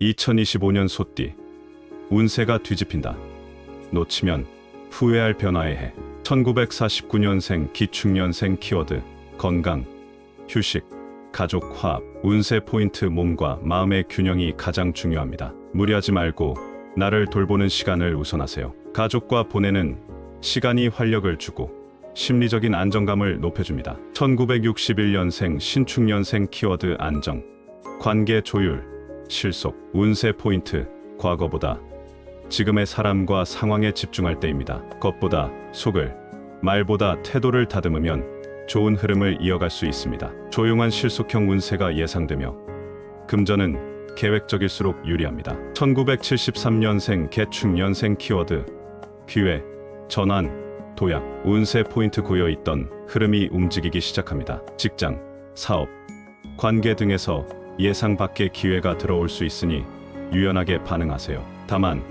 2025년 소띠 운세가 뒤집힌다. 놓치면 후회할 변화의 해. 1949년생 기축년생 키워드 건강, 휴식, 가족 화합, 운세 포인트 몸과 마음의 균형이 가장 중요합니다. 무리하지 말고 나를 돌보는 시간을 우선하세요. 가족과 보내는 시간이 활력을 주고 심리적인 안정감을 높여줍니다. 1961년생 신축년생 키워드 안정, 관계 조율, 실속, 운세 포인트, 과거보다 지금의 사람과 상황에 집중할 때입니다. 겉보다 속을, 말보다 태도를 다듬으면 좋은 흐름을 이어갈 수 있습니다. 조용한 실속형 운세가 예상되며 금전은 계획적일수록 유리합니다. 1973년생 개축년생 키워드 기회, 전환, 도약, 운세 포인트 고여 있던 흐름이 움직이기 시작합니다. 직장, 사업, 관계 등에서 예상 밖의 기회가 들어올 수 있으니 유연하게 반응하세요. 다만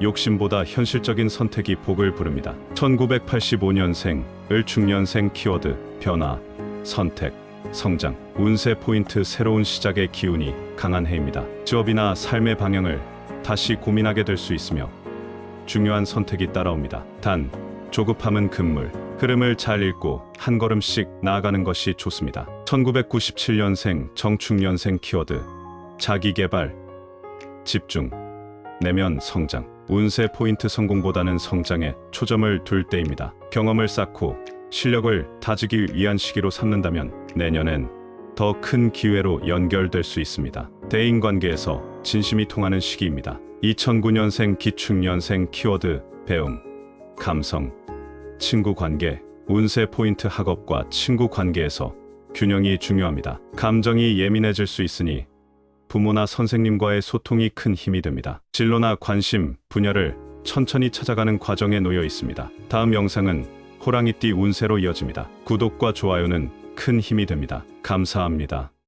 욕심보다 현실적인 선택이 복을 부릅니다. 1985년생 을축년생 키워드 변화, 선택, 성장, 운세 포인트 새로운 시작의 기운이 강한 해입니다. 직업이나 삶의 방향을 다시 고민하게 될 수 있으며 중요한 선택이 따라옵니다. 단 조급함은 금물, 흐름을 잘 읽고 한 걸음씩 나아가는 것이 좋습니다. 1997년생 정축년생 키워드 자기 개발, 집중, 내면 성장, 운세 포인트 성공보다는 성장에 초점을 둘 때입니다. 경험을 쌓고 실력을 다지기 위한 시기로 삼는다면 내년엔 더 큰 기회로 연결될 수 있습니다. 대인 관계에서 진심이 통하는 시기입니다. 2009년생 기축년생 키워드 배움, 감성, 친구 관계, 운세 포인트 학업과 친구 관계에서 균형이 중요합니다. 감정이 예민해질 수 있으니 부모나 선생님과의 소통이 큰 힘이 됩니다. 진로나 관심, 분야를 천천히 찾아가는 과정에 놓여 있습니다. 다음 영상은 호랑이띠 운세로 이어집니다. 구독과 좋아요는 큰 힘이 됩니다. 감사합니다.